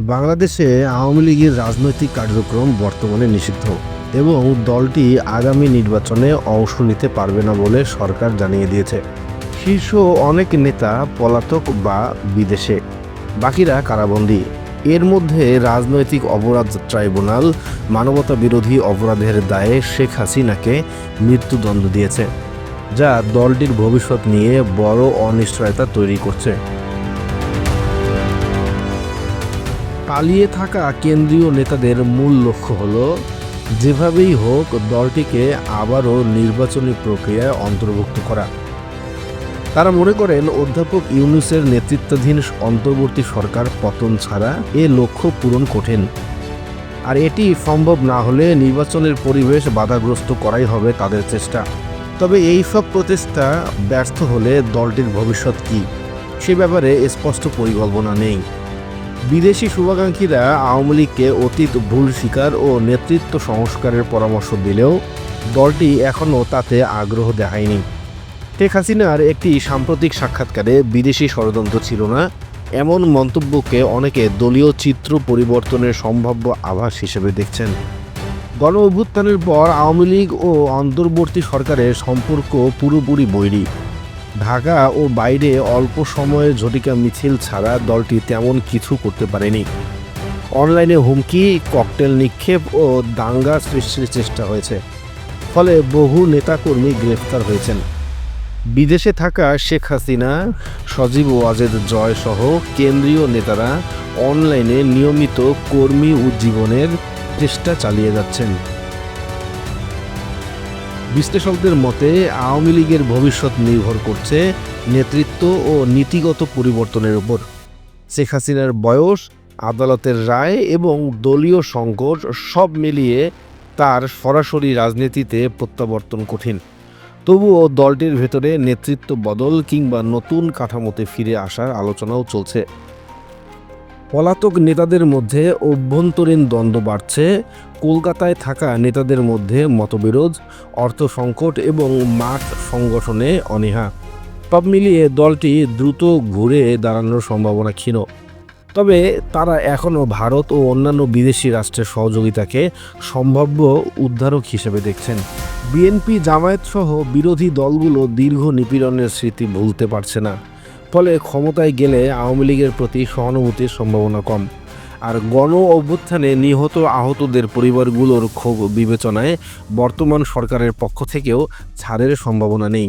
বাংলাদেশে আওয়ামী লীগের রাজনৈতিক কার্যক্রম বর্তমানে নিষিদ্ধ এবং দলটি আগামী নির্বাচনে অংশ নিতে পারবে না বলে সরকার জানিয়ে দিয়েছে। শীর্ষ অনেক নেতা পলাতক বা বিদেশে, বাকিরা কারাবন্দী। এর মধ্যে রাজনৈতিক অপরাধ ট্রাইব্যুনাল, মানবতা বিরোধী অপরাধের দায়ে শেখ হাসিনাকে মৃত্যুদণ্ড দিয়েছে, যা দলটির ভবিষ্যৎ নিয়ে বড় অনিশ্চয়তা তৈরি করছে। পালিয়ে থাকা কেন্দ্রীয় নেতাদের মূল লক্ষ্য হল, যেভাবেই হোক দলটিকে আবারও নির্বাচনী প্রক্রিয়ায় অন্তর্ভুক্ত করা। তারা মনে করেন, অধ্যাপক ইউনুসের নেতৃত্বাধীন অন্তর্বর্তী সরকার পতন ছাড়া এ লক্ষ্য পূরণ কঠিন। আর এটি সম্ভব না হলে নির্বাচনের পরিবেশ বাধাগ্রস্ত করাই হবে তাদের চেষ্টা। তবে এই সব প্রচেষ্টা ব্যর্থ হলে দলটির ভবিষ্যৎ কী, সে ব্যাপারে স্পষ্ট পরিকল্পনা নেই। বিদেশি শুভাকাঙ্ক্ষীরা আওয়ামী লীগকে অতীত ভুল স্বীকার ও নেতৃত্ব সংস্কারের পরামর্শ দিলেও দলটি এখনও তাতে আগ্রহ দেখায়নি। শেখ হাসিনার একটি সাম্প্রতিক সাক্ষাৎকারে বিদেশি ষড়যন্ত্র ছিল না, এমন মন্তব্যকে অনেকে দলীয় চিত্র পরিবর্তনের সম্ভাব্য আভাস হিসেবে দেখছেন। গণ অভ্যুত্থানের পর আওয়ামী লীগ ও অন্তর্বর্তী সরকারের সম্পর্ক পুরোপুরি বৈরী। ঢাকা ও বাইরে অল্প সময়ে ঝটিকা মিছিল ছাড়া দলটি তেমন কিছু করতে পারেনি। অনলাইনে হুমকি, ককটেল নিক্ষেপ ও দাঙ্গা সৃষ্টির চেষ্টা হয়েছে। ফলে বহু নেতাকর্মী গ্রেফতার হয়েছেন। বিদেশে থাকা শেখ হাসিনা, সজীব ওয়াজেদ জয় সহ কেন্দ্রীয় নেতারা অনলাইনে নিয়মিত কর্মী উজ্জীবনের চেষ্টা চালিয়ে যাচ্ছেন। বিশ্লেষকদের মতে, আওয়ামী লীগের ভবিষ্যৎ নির্ভর করছে নেতৃত্ব ও নীতিগত পরিবর্তনের উপর। শেখ হাসিনার বয়স, আদালতের রায় এবং দলীয় সংকট সব মিলিয়ে তার সরাসরি রাজনীতিতে প্রত্যাবর্তন কঠিন। তবুও দলটির ভেতরে নেতৃত্ব বদল কিংবা নতুন কাঠামোতে ফিরে আসার আলোচনাও চলছে। পলাতক নেতাদের মধ্যে অভ্যন্তরীণ দ্বন্দ্ব বাড়ছে। কলকাতায় থাকা নেতাদের মধ্যে মতবিরোধ, অর্থ সংকট এবং মাঠ সংগঠনে অনীহা। সব মিলিয়ে দলটি দ্রুত ঘুরে দাঁড়ানোর সম্ভাবনা ক্ষীণ। তবে তারা এখনও ভারত ও অন্যান্য বিদেশি রাষ্ট্রের সহযোগিতাকে সম্ভাব্য উদ্ধারক হিসেবে দেখছেন। বিএনপি জামায়াত সহ বিরোধী দলগুলো দীর্ঘ নিপীড়নের স্মৃতি ভুলতে পারছে না। ফলে ক্ষমতায় গেলে আওয়ামী লীগের প্রতি সহানুভূতির সম্ভাবনা কম। আর গণ অভ্যুত্থানে নিহত আহতদের পরিবারগুলোর ক্ষোভ বিবেচনায় বর্তমান সরকারের পক্ষ থেকেও ছাড়ের সম্ভাবনা নেই।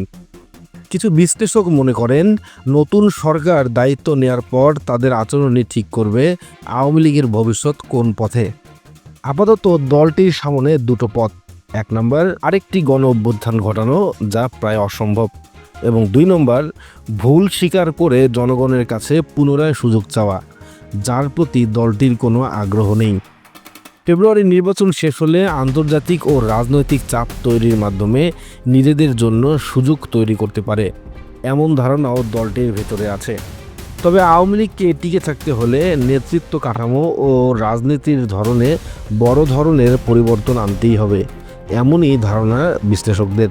কিছু বিশ্লেষক মনে করেন, নতুন সরকার দায়িত্ব নেয়ার পর তাদের আচরণই ঠিক করবে আওয়ামী লীগের ভবিষ্যৎ কোন পথে। আপাতত দলটির সামনে দুটো পথ, এক নম্বর আরেকটি গণ অভ্যুত্থান ঘটানো যা প্রায় অসম্ভব। এবং দুই নম্বর, ভুল স্বীকার করে জনগণের কাছে পুনরায় সুযোগ চাওয়া, যার প্রতি দলটির কোনো আগ্রহ নেই। ফেব্রুয়ারি নির্বাচন শেষ হলে আন্তর্জাতিক ও রাজনৈতিক চাপ তৈরির মাধ্যমে নিজেদের জন্য সুযোগ তৈরি করতে পারে, এমন ধারণাও দলটির ভেতরে আছে। তবে আওয়ামী লীগকে টিকে থাকতে হলে নেতৃত্ব কাঠামো ও রাজনীতির ধরনে বড় ধরনের পরিবর্তন আনতেই হবে, এমনই ধারণা বিশ্লেষকদের।